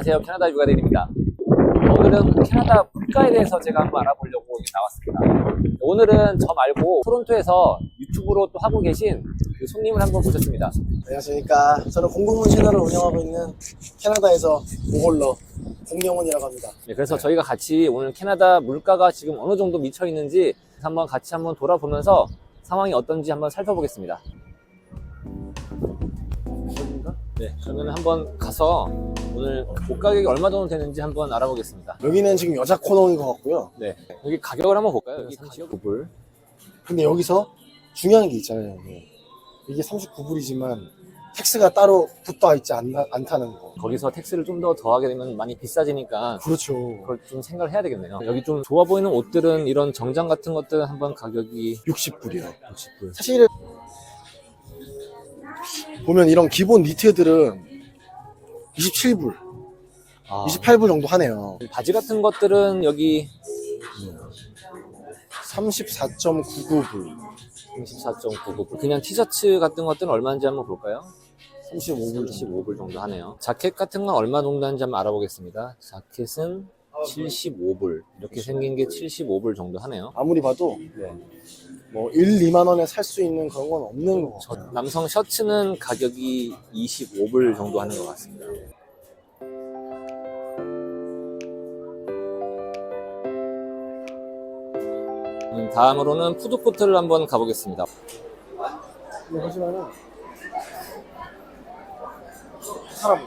안녕하세요. 캐나다 육아대리입니다. 오늘은 캐나다 물가에 대해서 제가 한번 알아보려고 나왔습니다. 오늘은 저 말고 토론토에서 유튜브로 또 하고 계신 그 손님을 한번 모셨습니다. 안녕하십니까. 저는 공공문 채널을 운영하고 있는 캐나다에서 모홀러 공명훈이라고 합니다. 네, 그래서 저희가 같이 오늘 캐나다 물가가 지금 어느 정도 미쳐 있는지 한번 같이 한번 돌아보면서 상황이 어떤지 한번 살펴보겠습니다. 네, 그러면 한번 가서 오늘 옷 가격이 얼마 정도 되는지 한번 알아보겠습니다. 여기는 지금 여자 코너인 것 같고요. 네, 여기 가격을 한번 볼까요? 여기 39불. 근데 여기서 중요한 게 있잖아요. 이게, 이게 39불이지만 텍스가 따로 붙어 있지 않, 않다는 거. 거기서 택스를 좀 더 더하게 되면 많이 비싸지니까 그렇죠. 그걸 좀 생각을 해야 되겠네요. 여기 좀 좋아 보이는 옷들은 이런 정장 같은 것들은 한번 가격이 60불이요. 60불. 사실은 보면 이런 기본 니트들은 27불, 아, 28불 정도 하네요. 바지 같은 것들은 여기 34.99불, 34.99불. 그냥 티셔츠 같은 것들은 얼마인지 한번 볼까요? 35불. 35불 정도 하네요. 자켓 같은 건 얼마 정도 하는지 한번 알아보겠습니다. 자켓은 75불. 이렇게 생긴 게 75불 정도 하네요. 아무리 봐도 네. 뭐 1, 2만 원에 살 수 있는 그런 건 없는 거 저- 같아요. 남성 셔츠는 가격이 25불 정도 하는 것 같습니다. 음, 다음으로는 푸드코트를 한번 가보겠습니다. 근데 하지만은 사람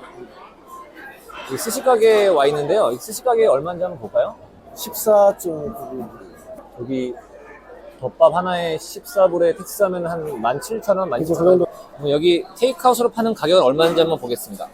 이 스시가게에 와 있는데요. 이 스시가게 얼마인지 한번 볼까요? 14.99불 여기 덮밥 하나에 14불에 택스하면 한 17,000원, 그래서 그 17,000원. 정도 여기 테이크아웃으로 파는 가격은 얼마인지 한번 보겠습니다.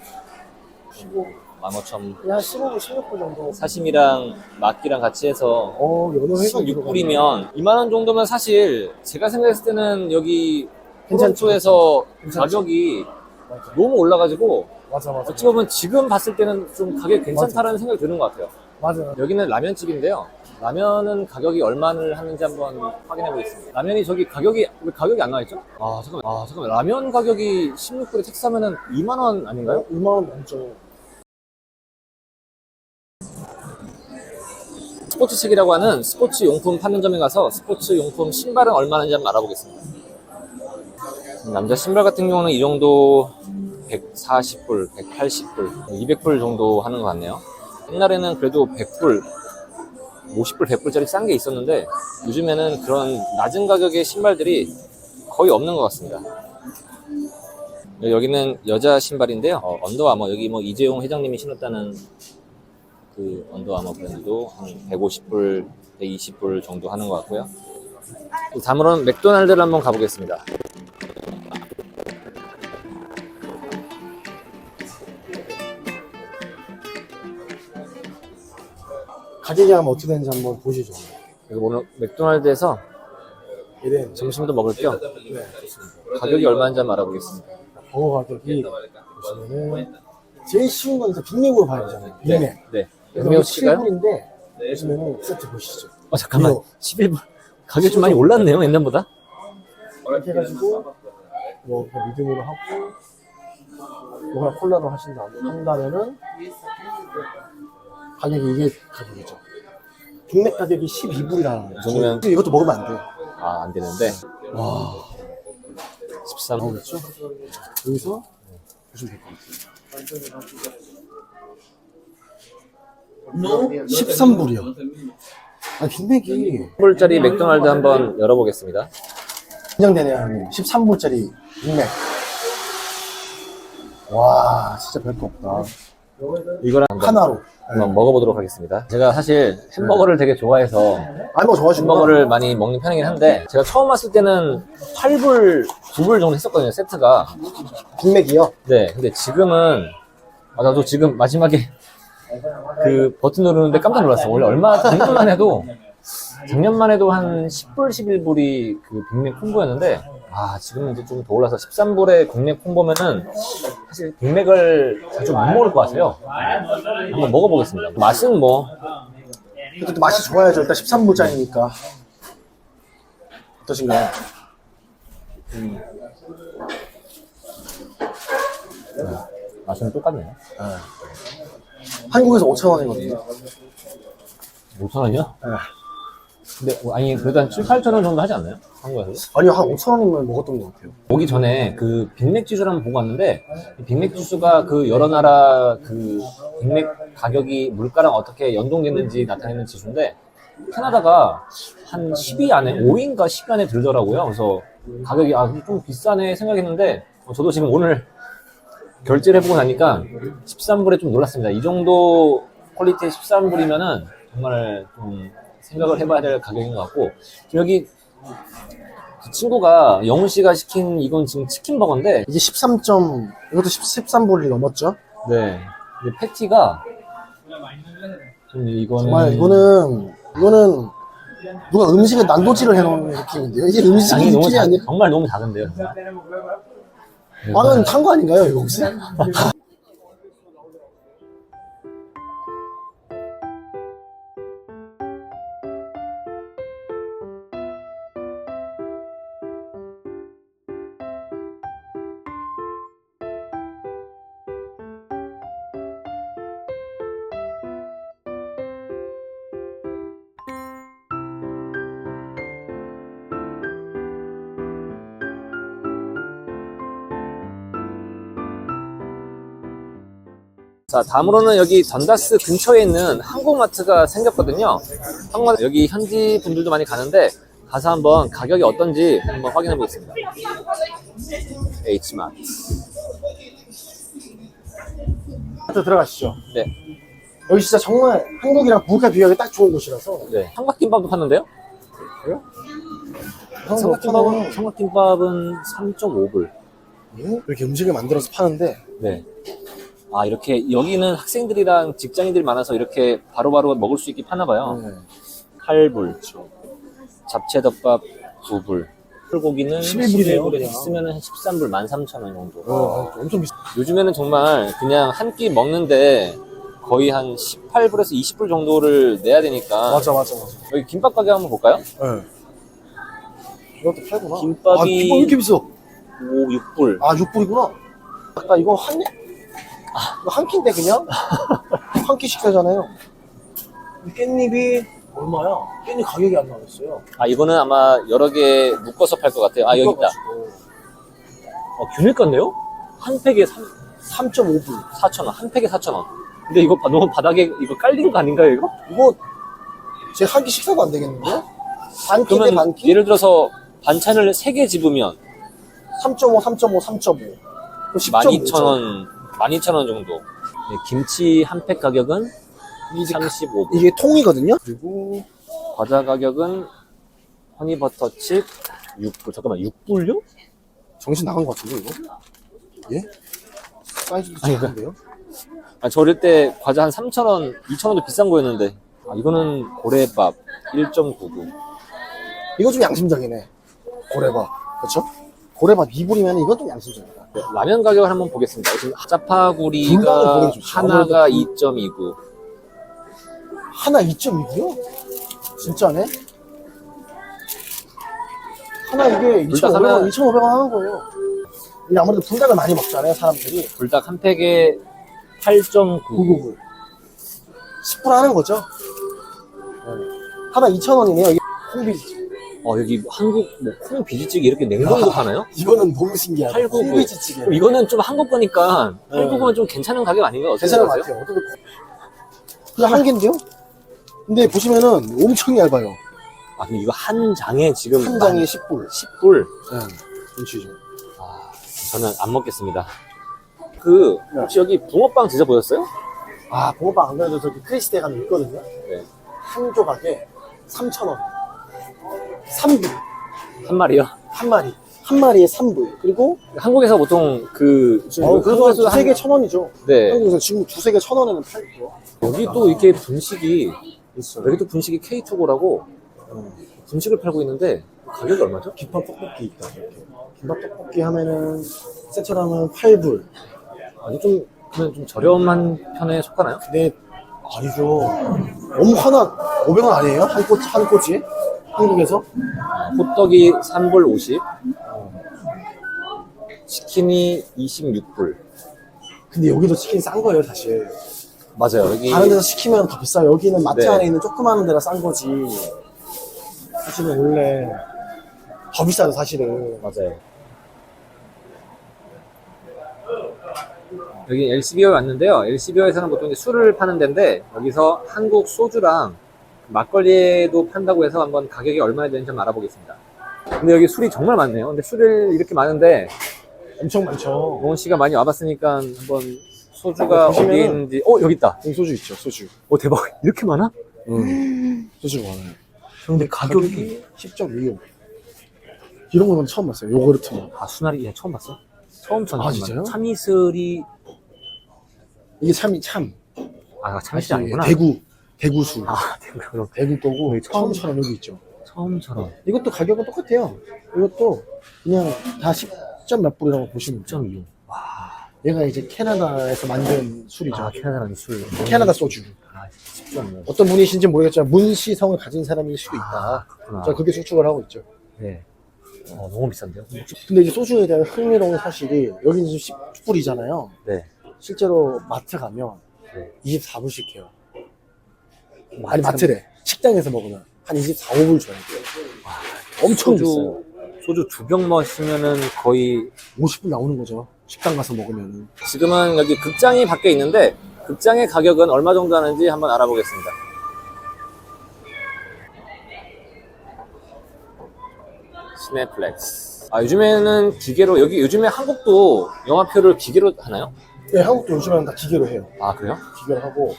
15, 15,000원. 한 15불, 16불 정도 사심이랑 막기랑 같이 해서 어 연어 회가 16불이면 2만 원 정도면 사실 제가 생각했을 때는 여기 괜찮죠. 토론토에서 괜찮죠. 가격이 맞아 너무 올라가지고 맞아 맞아 어찌 보면 지금 봤을 때는 좀 가격이 괜찮다라는 생각이 드는 것 같아요. 맞아 여기는 라면집인데요. 라면은 가격이 얼마를 하는지 한번 확인해 보겠습니다. 라면이 저기 가격이 왜 가격이 안 나와 있죠? 아 잠깐만, 아 잠깐만 라면 가격이 16불에 택스하면은 2만 원 아닌가요? 2만 원 넘죠 스포츠책이라고 하는 스포츠 용품 파는 점에 가서 스포츠 용품 신발은 얼마인지 한번 알아보겠습니다. 남자 신발 같은 경우는 이 정도 140불, 180불, 200불 정도 하는 것 같네요. 옛날에는 그래도 100불, 50불, 100불짜리 싼 게 있었는데 요즘에는 그런 낮은 가격의 신발들이 거의 없는 것 같습니다. 여기는 여자 신발인데요. 어, 언더아머 여기 뭐 이재용 회장님이 신었다는 그 언더아머 브랜드도 한 150불, 120불 정도 하는 것 같고요. 또 다음으로는 맥도날드를 한번 가보겠습니다. 가격이 하면 어떻게 되는지 한번 보시죠 그리고 오늘 맥도날드에서 이래 점심도 먹을 겸 네. 가격이 얼마인지 한번 알아보겠습니다. 버거 가격이 보시면은 제일 쉬운 건 빅맥으로 봐야 되잖아요 빅맥 네. 그래서 백미호 치가요? 7불인데 보시면은 세트 보시죠 어, 잠깐만. 이거. 11불. 가격이 좀 많이 올랐네요, 옛날보다. 이렇게 해가지고 뭐 그냥 미디움으로 하고 이거 콜라로 하신 다음에 한다면은 가격이 이게 가격이죠. 빅맥 가격이 12불이라는 이 정도면- 이것도 먹으면 안 돼요. 아, 안 되는데. 와 13. 나오겠죠? 여기서 보시면 될 것 같아요. 13불이요. 아 빅맥이 10불짜리 맥도날드 한번 열어보겠습니다. 긴장되네요 형님. 13불짜리 빅맥. 와 진짜 별거 없다. 이거랑 하나로. 한번 먹어보도록 하겠습니다. 제가 사실 햄버거를 되게 좋아해서 아니 뭐 좋아하시구나. 햄버거를 많이 먹는 편이긴 한데 제가 처음 왔을 때는 8불, 9불 정도 했었거든요, 세트가. 빅맥이요. 네, 근데 지금은 아, 나도 지금 마지막에 그 버튼 누르는데 깜짝 놀랐어. 원래 얼마 작년만 해도 작년만 해도 한 10불, 11불이 그 빅맥 콤보였는데 아 지금은 이제 좀 더 올라서 13불에 빅맥 콤보면은 사실 빅맥을 자주 못 먹을 것 같아요. 한번 먹어보겠습니다. 맛은 뭐 그래도 또 맛이 좋아야죠. 일단 13불짜리니까. 어떠신가요? 맛은 똑같네요. 한국에서 5천 원이거든요. 5천 원이요? 네. 근데 뭐, 아니 그래도 한 7, 8천 원 정도 하지 않나요? 한국에서? 아니요, 한 5천 원이면 먹었던 것 같아요. 오기 전에 그 빅맥 지수를 한번 보고 왔는데 이 빅맥 지수가 그 여러 나라 그 빅맥 가격이 물가랑 어떻게 연동됐는지 나타내는 지수인데 캐나다가 한 10위 안에 5위인가 10위 안에 들더라고요. 그래서 가격이 아 좀 비싸네 생각했는데 어, 저도 지금 오늘 결제를 해보고 나니까 13불에 좀 놀랐습니다. 이 정도 퀄리티의 13불이면은 정말 좀 생각을 해봐야 될 가격인 것 같고 여기 그 친구가 영훈 씨가 시킨 이건 지금 치킨 버거인데 이게 13. 점 이것도 10, 13불이 넘었죠? 네 이게 패티가 좀 이거는 정말 이거는 이거는 누가 음식에 난도질을 해놓은 느낌인데요. 이게 음식이 너무 느낌이 작, 아니라 정말 너무 작은데요. 정말. 빵은 탄 거 아닌가요, 이거 혹시? 자, 다음으로는 여기 던다스 근처에 있는 한국마트가 생겼거든요. 한국마트 여기 현지 분들도 많이 가는데 가서 한번 가격이 어떤지 한번 확인해 보겠습니다. H마트. 또 들어가시죠. 네. 여기 진짜 정말 한국이랑 물가 비교하기 딱 좋은 곳이라서. 네. 삼각김밥도 파는데요? 삼각김밥은, 삼각김밥은 3.5불. 예? 이렇게 음식을 만들어서 파는데 네. 아, 이렇게 여기는 학생들이랑 직장인들이 많아서 이렇게 바로바로 먹을 수 있게 파나 봐요. 네. 8불. 잡채덮밥 9불. 불고기는 11불 이네요, 11불에 그냥. 있으면 한 13불, 13,000원 정도. 어, 엄청 비싸. 요즘에는 정말 그냥 한 끼 먹는데 거의 한 18불에서 20불 정도를 내야 되니까 맞아, 맞아, 맞아. 여기 김밥 가게 한번 볼까요? 네. 이것도 팔구나. 김밥이- 아, 김밥 왜 이렇게 비싸? 5, 6불. 아, 6불이구나. 아까 이거 한, 이거 한 끼인데 그냥? 한 끼 식사잖아요. 이 깻잎이 얼마야? 깻잎 가격이 안 나왔어요. 아, 이거는 아마 여러 개 묶어서 팔 것 같아요. 아, 여기 있다. 어, 균일 같네요? 한 팩에 3, 3.5불. 4,000원. 한 팩에 4,000원. 근데 이거 바- 너무 바닥에 이거 깔린 거 아닌가요, 이거? 이거 제 한 끼 식사도 안 되겠는데? 반 끼인데 그러면 반 끼? 예를 들어서 반찬을 3개 집으면 3.5, 3.5, 3.5. 12,000원, 12,000원 정도. 네, 김치 한 팩 가격은 이게, 35불. 이게 통이거든요? 그리고 과자 가격은 허니버터 칩 6불. 잠깐만, 6불요? 정신 나간 것 같은데, 이거? 예? 사이즈도 아니, 작은데요? 아, 저 어릴 때 과자 한 3,000원, 2,000원도 비싼 거였는데. 아, 이거는 고래밥 1.99. 이거 좀 양심적이네. 고래밥. 그렇죠? 고래밥 2불이면 이건 좀 양심적이다. 네, 라면 가격을 한번 보겠습니다. 지금 짜파구리가. 하나가 아무래도 2.29. 하나 2.2고요? 진짜네? 하나 이게 불닭 2,500원, 하나- 2,500원 하는 거예요. 이게 아무래도 불닭을 많이 먹잖아요, 사람들이. 불닭 한 팩에 8.9. 999불. 10불 하는 거죠? 네. 하나 2,000원이네요. 이게 콩비지. 어, 여기 한국 뭐 콩 비지찌개 이렇게 냉동도 파나요? 이거는 너무 신기하다. 899. 콩비지찌개. 그럼 이거는 좀 한국 거니까 네. 899면 좀 괜찮은 가격 아닌가요? 어떻게 괜찮은 것 생각하세요? 같아요. 어떻게 그냥 한 개인데요? 근데 보시면은 엄청 얇아요. 아, 근데 이거 한 장에 지금 한 장에 10불. 10불. 네. 김치죠. 아, 저는 안 먹겠습니다. 그 혹시 여기 붕어빵 드셔보셨어요? 아, 붕어빵 안 그래도 저기 크리스대 가면 있거든요. 네. 한 조각에 3,000원. 3불. 한 마리요? 한 마리. 한 마리에 3불. 그리고, 한국에서 보통 그 지금 어, 한국에서 두세 한- 개천 원이죠. 네. 한국에서 지금 두세 개천 원에는 팔고. 여기 또 이렇게 분식이 있어요. 여기 또 분식이 K2고라고 분식을 팔고 있는데 가격이 얼마죠? 김밥 떡볶이 있다. 이렇게. 김밥 떡볶이 하면은, 세트로 하면 8불. 아니 좀 그러면 좀 저렴한 편에 속하나요? 근데, 아니죠. 너무 하나, 500원 아니에요? 한 꼬치, 한 꼬치에? 한국에서? 호떡이 3불 50, 치킨이 26불. 근데 여기도 치킨 싼 거예요, 사실. 맞아요. 여기 다른 데서 시키면 더 비싸요. 여기는 마트 네. 안에 있는 조그마한 데라 싼 거지. 사실은 원래 더 비싸요, 사실은. 맞아요. 여기 LCBO에 왔는데요. LCBO에서는 보통 이제 술을 파는 데인데 여기서 한국 소주랑 막걸리도 판다고 해서 한번 가격이 얼마나 되는지 좀 알아보겠습니다. 근데 여기 술이 정말 많네요. 근데 술이 이렇게 많은데 엄청 많죠. 노원 씨가 많이 와봤으니까 한번 소주가 보시면은- 어디 있는지 어 여기 있다. 여기 소주 있죠, 소주. 어 대박 이렇게 많아? 소주가 많아요. 근데 가격이 10.25. 이런 거는 처음 봤어요. 요거르트만. 아 수나리 야 처음 봤어? 처음 전 아, 진짜요? 참이슬이 이게 참이 참. 아 참이슬이 아니구나. 대구, 대구수. 아 대구 그럼 대구 거고 네, 처음- 처음처럼 여기 있죠. 처음처럼 이것도 가격은 똑같아요. 이것도 그냥 다 10점 몇 불이라고 보시면 돼요. 6.25. 얘가 이제 캐나다에서 만든 술이죠. 아 캐나다라는 술. 캐나다 소주. 아 10.5. 어떤 분이신지 모르겠지만 문시성을 가진 사람일 수도 있다. 아 그렇구나. 저 그렇게 추측을 하고 있죠. 네. 어 너무 비싼데요? 근데 이제 소주에 대한 흥미로운 사실이 여기 이제 10불이잖아요. 네. 실제로 마트 가면 네. 24불씩 해요. 아니 마트래. 식당에서 먹으면 한 24, 5불 줘야 돼요. 엄청 비싸요. 소주 두 병 마시면은 거의 50불 나오는 거죠. 식당 가서 먹으면은. 지금은 여기 극장이 밖에 있는데 극장의 가격은 얼마 정도 하는지 한번 알아보겠습니다. 시네플렉스. 아 요즘에는 기계로 여기 요즘에 한국도 영화표를 기계로 하나요? 네, 한국도 요즘에는 다 기계로 해요. 아 그래요? 기계로 하고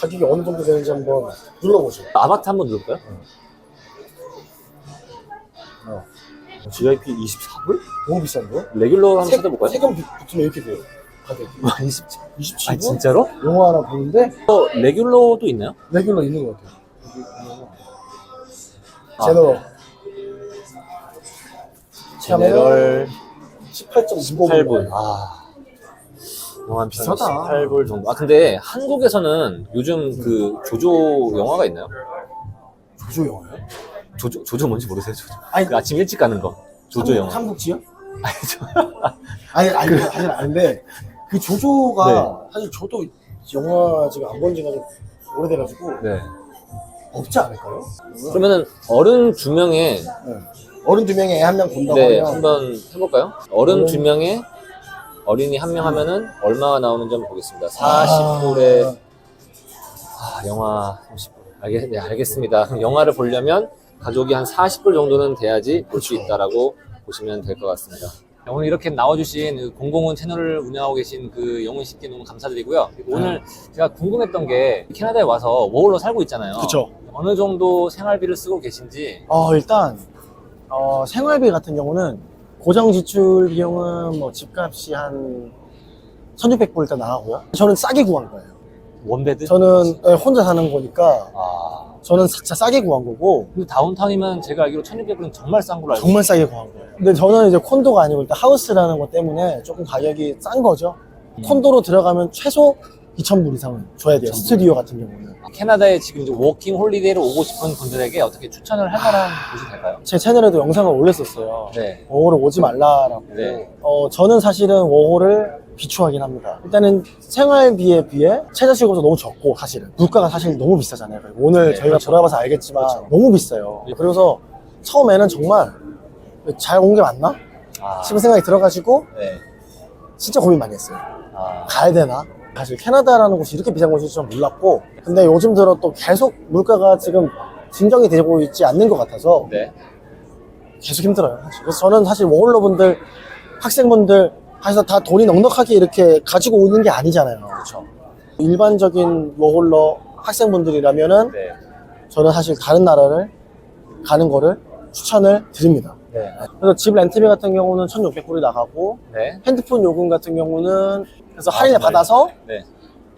가격이 어느 정도 되는지 한번 눌러보죠. 아바타 한번 누를까요? 어. GIP 24불? 너무 비싼데요? 레귤러로 한번 세- 찾아볼까요? 세금 비- 붙으면 이렇게 돼요. 가격이. 27. 27분? 아 진짜로? 영화 하나 보는데 어, 레귤러도 있나요? 레귤러 있는 것 같아요. 아, 제너럴 제네럴 18.25분. 8불. 아. 영화 비싸다. 18불 정도. 아, 근데 한국에서는 요즘 그 조조 영화가 있나요? 조조 영화요? 조조, 조조 뭔지 모르세요, 조조? 아니, 그 아침 일찍 가는 거. 조조 삼- 영화. 삼국지요? 아니, 저, 아니, 아니, 사실 아닌데 그 조조가 네. 사실 저도 영화 지금 안 본 지가 좀 오래돼가지고 네. 없지 않을까요? 그러면은 어른 두 명에, 네. 어른 두 명에 애한명 본다고 네, 하면 한번 해볼까요? 어른- 두 명에 어린이 한 명 하면은 얼마가 나오는지 한번 보겠습니다. 40불에, 아, 영화 30불. 알겠, 네, 알겠습니다. 그럼 영화를 보려면 가족이 한 40불 정도는 돼야지 볼 수 있다라고 보시면 될 것 같습니다. 오늘 이렇게 나와주신 그 공공은 채널을 운영하고 계신 그 영훈 씨께 너무 감사드리고요. 오늘 제가 궁금했던 게 캐나다에 와서 워홀로 살고 있잖아요. 그쵸. 어느 정도 생활비를 쓰고 계신지. 어, 일단 어, 생활비 같은 경우는 고정 지출 비용은 뭐 집값이 한 1600불 일단 나가고요. 저는 싸게 구한 거예요. 원베드? 저는 네, 혼자 사는 거니까 아. 저는 진짜 싸게 구한 거고 근데 다운타운이면 제가 알기로 1600불은 정말 싼 걸로 알고 정말 싸게 구한 거예요. 근데 저는 이제 콘도가 아니고 일단 하우스라는 것 때문에 조금 가격이 싼 거죠. 음. 콘도로 들어가면 최소 2,000불 이상은 줘야 돼요. 2,000불. 스튜디오 같은 경우는. 캐나다에 지금 이제 워킹 홀리데이로 오고 싶은 분들에게 어떻게 추천을 할 만한 곳이 될까요? 제 채널에도 영상을 올렸었어요. 네. 워홀을 오지 말라라고. 네. 어, 저는 사실은 워홀을 비추하긴 합니다. 일단은 생활비에 비해 최저시급도 너무 적고 사실은 물가가 사실 너무 비싸잖아요. 오늘 네, 저희가 그렇죠. 돌아봐서 알겠지만 그렇죠. 너무 비싸요. 네. 그래서 처음에는 정말 잘 온 게 맞나 아. 싶은 생각이 들어가지고 네. 진짜 고민 많이 했어요. 아. 가야 되나? 사실 캐나다라는 곳이 이렇게 비싼 곳일 줄 몰랐고 근데 요즘 들어 또 계속 물가가 지금 진정이 되고 있지 않는 것 같아서 네. 계속 힘들어요. 사실. 그래서 저는 사실 워홀러분들, 학생분들 해서 다 돈이 넉넉하게 이렇게 가지고 오는 게 아니잖아요. 그렇죠. 일반적인 워홀러 학생분들이라면은 네. 저는 사실 다른 나라를 가는 거를 추천을 드립니다. 네. 그래서 집 렌트비 같은 경우는 1,600불이 나가고 네. 핸드폰 요금 같은 경우는 그래서 아, 할인을 정말요? 받아서 네.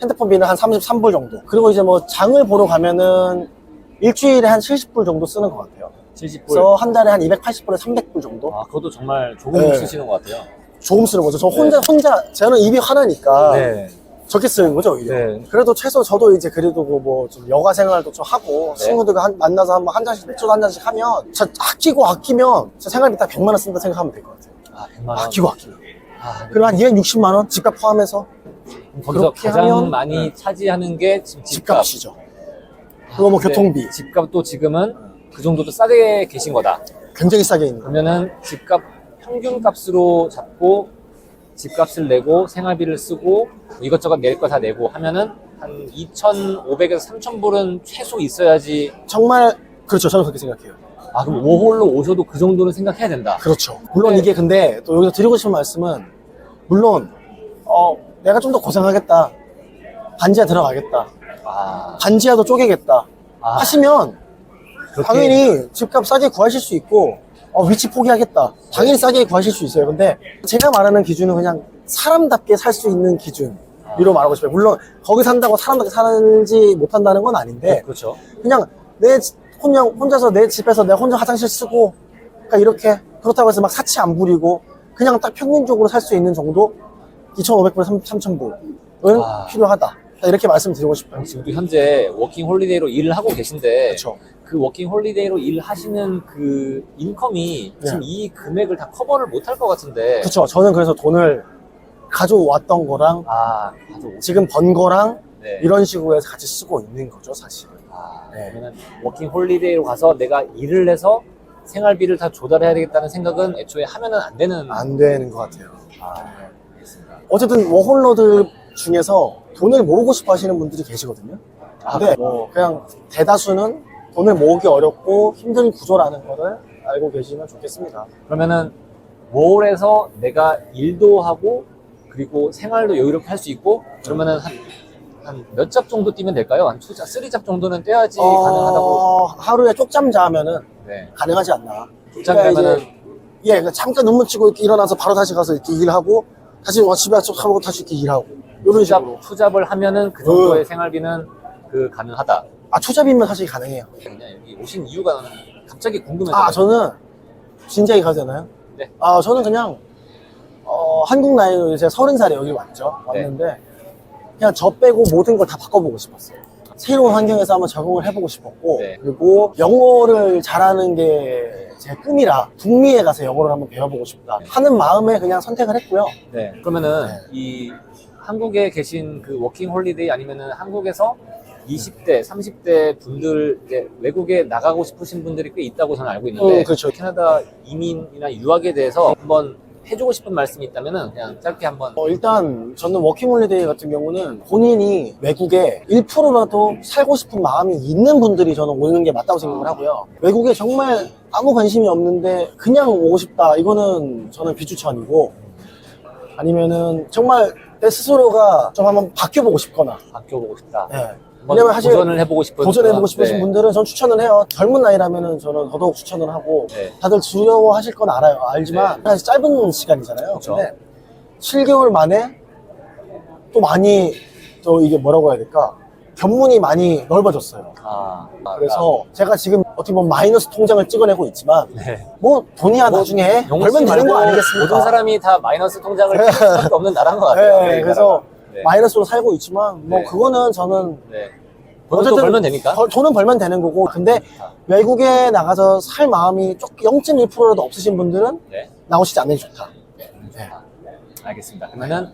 핸드폰비는 한 33불 정도. 그리고 이제 뭐 장을 보러 가면은 일주일에 한 70불 정도 쓰는 것 같아요. 70불. 그래서 한 달에 한 280불에 300불 정도. 아, 그것도 정말 조금 네. 쓰시는 것 같아요. 조금 쓰는 거죠. 저 혼자, 혼자, 저는 입이 하나니까 네. 적게 쓰는 거죠, 오히려. 네. 그래도 최소 저도 이제 그래도 뭐 좀 여가 생활도 좀 하고 네. 친구들과 한- 만나서 한번 한 잔씩 맥주도 한 잔씩 하면 진짜 아끼고 아끼면 진짜 생활비 딱 100만 원 쓴다 생각하면 될 것 같아요. 아, 100만 원. 아끼고 아끼면. 아, 그럼 한 260만 원 집값 포함해서 거기서 그렇게 가장 하면 많이 차지하는 게 지금 집값. 집값이죠. 그리고 뭐 근데 교통비 집값도 지금은 그 정도도 싸게 계신 거다. 굉장히 싸게 있는 거. 그러면은 집값 평균 값으로 잡고 집값을 내고 생활비를 쓰고 이것저것 낼 거 다 내고 하면은 한 2,500에서 3,000불은 최소 있어야지 정말 그렇죠. 저는 그렇게 생각해요. 아 그럼 워홀로 오셔도 그 정도는 생각해야 된다. 그렇죠. 물론 네. 이게 근데 또 여기서 드리고 싶은 말씀은 물론 어 내가 좀 더 고생하겠다. 반지하 들어가겠다. 아, 반지하도 쪼개겠다. 아, 하시면 그렇게- 당연히 집값 싸게 구하실 수 있고 어, 위치 포기하겠다. 당연히 싸게 구하실 수 있어요. 근데 제가 말하는 기준은 그냥 사람답게 살 수 있는 기준으로 말하고 싶어요. 물론 거기 산다고 사람답게 살지 못한다는 건 아닌데 그렇죠. 그냥 내 지- 그냥 혼자서 내 집에서 내 혼자 화장실 쓰고 그러니까 이렇게 그렇다고 해서 막 사치 안 부리고 그냥 딱 평균적으로 살 수 있는 정도 2,500불, 3,000불은 아. 필요하다. 이렇게 말씀드리고 싶어요. 지금도 현재 워킹 홀리데이로 일을 하고 계신데 그렇죠. 그 워킹 홀리데이로 일하시는 그 인컴이 네. 지금 이 금액을 다 커버를 못할 것 같은데 그렇죠. 저는 그래서 돈을 가져왔던 거랑 아 지금 번 거랑 네. 이런 식으로 해서 같이 쓰고 있는 거죠, 사실은. 아, 네. 그러면 워킹 홀리데이로 가서 내가 일을 해서 생활비를 다 조달해야 되겠다는 생각은 애초에 하면은 안 되는 안 되는 것 같아요. 아, 알겠습니다. 어쨌든 워홀러들 중에서 돈을 모으고 싶어 하시는 분들이 계시거든요. 아, 근데 뭐 그냥 대다수는 돈을 모으기 어렵고 힘든 구조라는 거를 알고 계시면 좋겠습니다. 그러면은 몰에서 내가 일도 하고 그리고 생활도 여유롭게 할 수 있고 그러면은 한한 몇잡 정도 뛰면 될까요? 한 투잡, 쓰리잡 정도는 떼야지 가능하다고. 어, 하루에 쪽잠 자면은 네. 가능하지 않나. 출장 그러니까 이제 예, 그러니까 잠깐 눈물 치고 이렇게 일어나서 바로 다시 가서 이렇게 일하고 다시 와 집에 하고 다시 이렇게 일하고 이런 식으로. 투잡, 투잡을 하면은 그 정도의 생활비는 그 가능하다. 아 초잡이면 사실 가능해요. 그냥 여기 오신 이유가 나는 갑자기 궁금해서. 아 저는 가도 되나요? 네. 아 저는 그냥 어, 한국 나이로 이제 서른 살에 여기 왔죠. 네. 왔는데 그냥 저 빼고 모든 걸 다 바꿔보고 싶었어요. 새로운 환경에서 한번 적응을 해보고 싶었고 네. 그리고 영어를 잘하는 게 제 꿈이라 북미에 가서 영어를 한번 배워보고 싶다 하는 마음에 그냥 선택을 했고요. 네. 그러면은 네. 이 한국에 계신 그 워킹 홀리데이 아니면은 한국에서 20대, 30대 분들 이제 외국에 나가고 싶으신 분들이 꽤 있다고 저는 알고 있는데 음, 그렇죠. 캐나다 이민이나 유학에 대해서 한번 해주고 싶은 말씀이 있다면은 그냥 짧게 한번 어, 일단 저는 워킹홀리데이 같은 경우는 본인이 외국에 1%라도 살고 싶은 마음이 있는 분들이 저는 오는 게 맞다고 생각을 하고요. 외국에 정말 아무 관심이 없는데 그냥 오고 싶다. 이거는 저는 비추천이고 아니면은 정말 내 스스로가 좀 한번 바뀌어보고 싶거나 바뀌어보고 싶다. 네. 한번 왜냐면 사실 도전을 해보고 싶은 도전해보고 싶으신 네. 분들은 전 추천을 해요. 젊은 나이라면은 저는 더더욱 추천을 하고 네. 다들 두려워하실 건 알아요. 알지만 사실 짧은 시간이잖아요. 그쵸. 근데 7개월 만에 또 많이 또 이게 뭐라고 해야 될까? 견문이 많이 넓어졌어요. 아, 아, 그래서 제가 지금 어떻게 보면 마이너스 통장을 찍어내고 있지만 네. 뭐 돈이야 나중에 영씨 벌면 되는 거 아니겠습니까? 모든 사람이 다 마이너스 통장을 할 수밖에 없는 나라인 것 같아요. 네, 이 그래서 나라가. 네. 마이너스로 살고 있지만 뭐 네. 그거는 저는 네. 돈을 또 벌면 되니까. 벌- 돈은 벌면 되는 거고 근데 아, 외국에 나가서 살 마음이 쪽 0.1%라도 없으신 분들은 네. 나오시지 않는 게 좋다. 네. 알겠습니다. 그러면은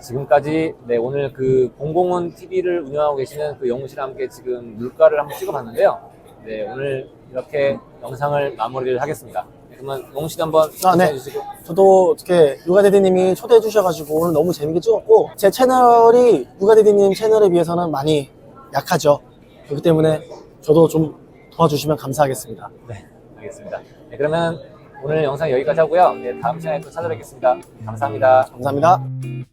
지금까지 네 오늘 그 공공은 TV를 운영하고 계시는 그 영우 씨랑 함께 지금 물가를 한번 찍어봤는데요. 네 오늘 이렇게 영상을 마무리를 하겠습니다. 네, 그러면 영우 씨도 한번 아, 네. 인사해 주시고 저도 어떻게 육아대디님이 초대해 주셔가지고 오늘 너무 재밌게 찍었고 제 채널이 육아대디님 채널에 비해서는 많이 약하죠. 그렇기 때문에 저도 좀 도와주시면 감사하겠습니다. 네 알겠습니다. 네 그러면 오늘 영상 여기까지 하고요. 네 다음 시간에 또 찾아뵙겠습니다. 감사합니다. 감사합니다.